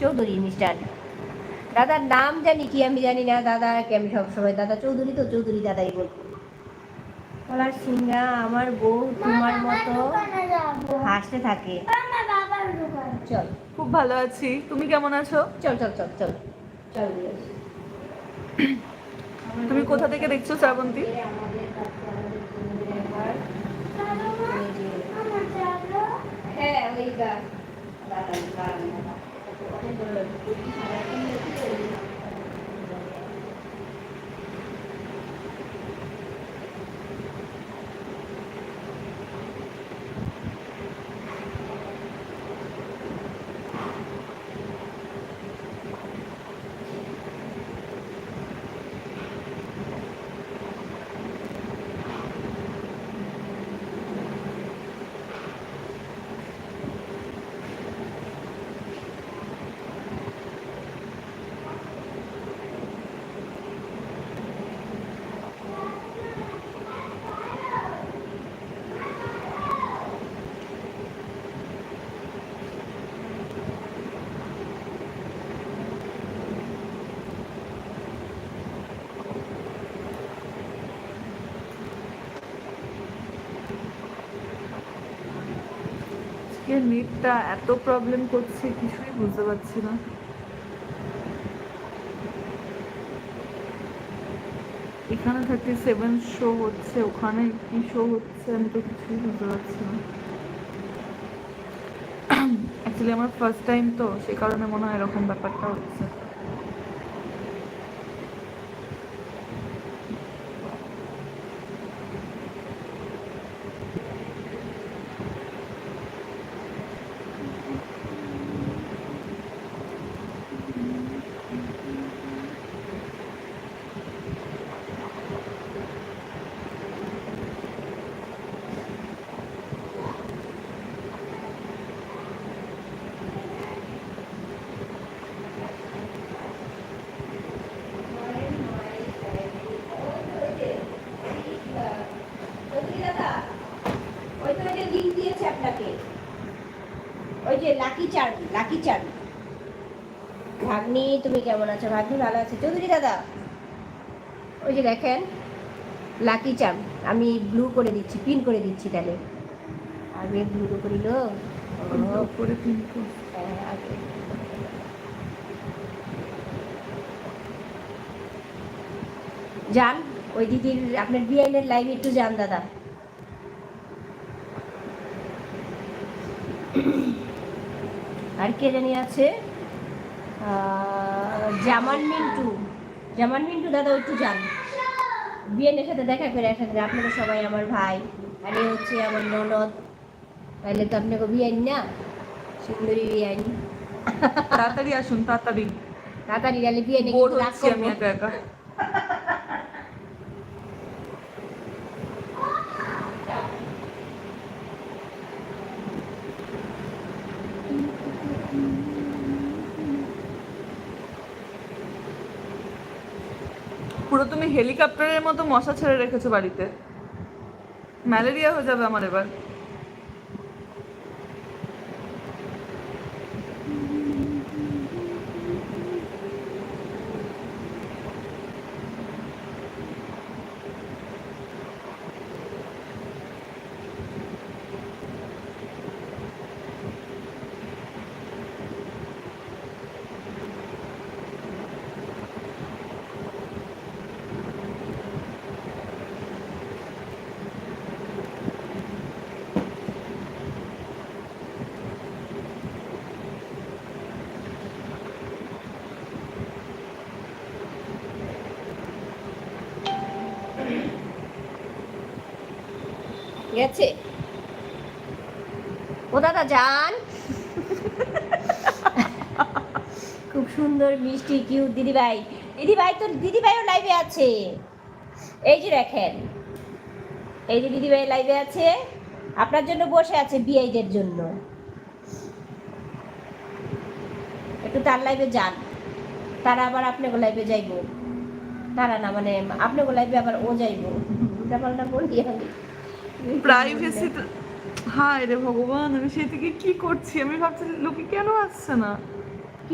Chowdhury mister. দাদার নাম জানি কি আমি জানি না দাদাকে আমি সবসময় দাদা চৌধুরী তো চৌধুরী দাদাই বল। বলার সিংহা আমার বউ তোমার মতো হাসতে থাকে। চল। খুব ভালো আছি। তুমি কেমন আছো? চল চল চল চল। চল তুমি কোথা থেকে দেখছ শ্রাবন্তী? হ্যাঁ ওই 那个，我 hai người. আজকে নেটটা এত প্রবলেম করছে, কিছুই বুঝতে পারছি না। এখানে থার্টি সেভেন শো হচ্ছে, ওখানে কি শো হচ্ছে আমি তো কিছুই বুঝতে পারছি না। অ্যাকচুয়ালি আমার ফার্স্ট টাইম তো, সে কারণে মনে হয় এরকম ব্যাপারটা হচ্ছে ওই তো ওই যে লিঙ্ক দিয়েছে আপনাকে ওই যে লাকি চার্ম লাকি চার্ম। ভাগ্নি তুমি কেমন আছো? ভাগ্নি ভালো আছে। চৌধুরী দাদা ওই যে দেখেন লাকি চার্ম। আমি ব্লু করে দিচ্ছি পিন করে দিচ্ছি তাহলে। আমি ব্লু করিল উপরে কিন্তু যান ওই দিদির আপনার বিআইনের লাইভে একটু যান দাদা। আর কে জানি আছে? জামান মিন্টু। জামান মিন্টু দাদা একটু যান। বিএনের সাথে দেখা করে একসাথে আপনারা সবাই আমার ভাই। আর এ হচ্ছে আমার ননদ। তাহলে তো আপনাকে বিআইন না? সুন্দরী বিআইন তাড়াতাড়ি আসুন তাড়াতাড়ি। তাড়াতাড়ি গেলে বিআইনে রাগ করব। পুরো তুমি হেলিকপ্টারের মতো মশা ছেড়ে রেখেছো বাড়িতে। ম্যালেরিয়া হয়ে যাবে আমার এবার। গেছে। ও দাদা, যান। খুব সুন্দর, মিষ্টি কিউট দিদিভাই। দিদিভাই তো দিদিভাইও লাইভে আছে। এই যে দেখেন, এই যে দিদিভাই লাইভে আছে। আপনার জন্য বসে আছে বিআইদের জন্য। একটু তার লাইভে যান। তারা আবার আপনাকে লাইভে যাইব। তারা না মানে আপনাকে লাইভে আবার ও যাইব। উল্টা পাল্টা বলি আমি। প্রাইভেসি হায় রে ভগবান, আমি সেই থেকে কি করছি? আমি ভাবছি লোকে কেন আসছে না?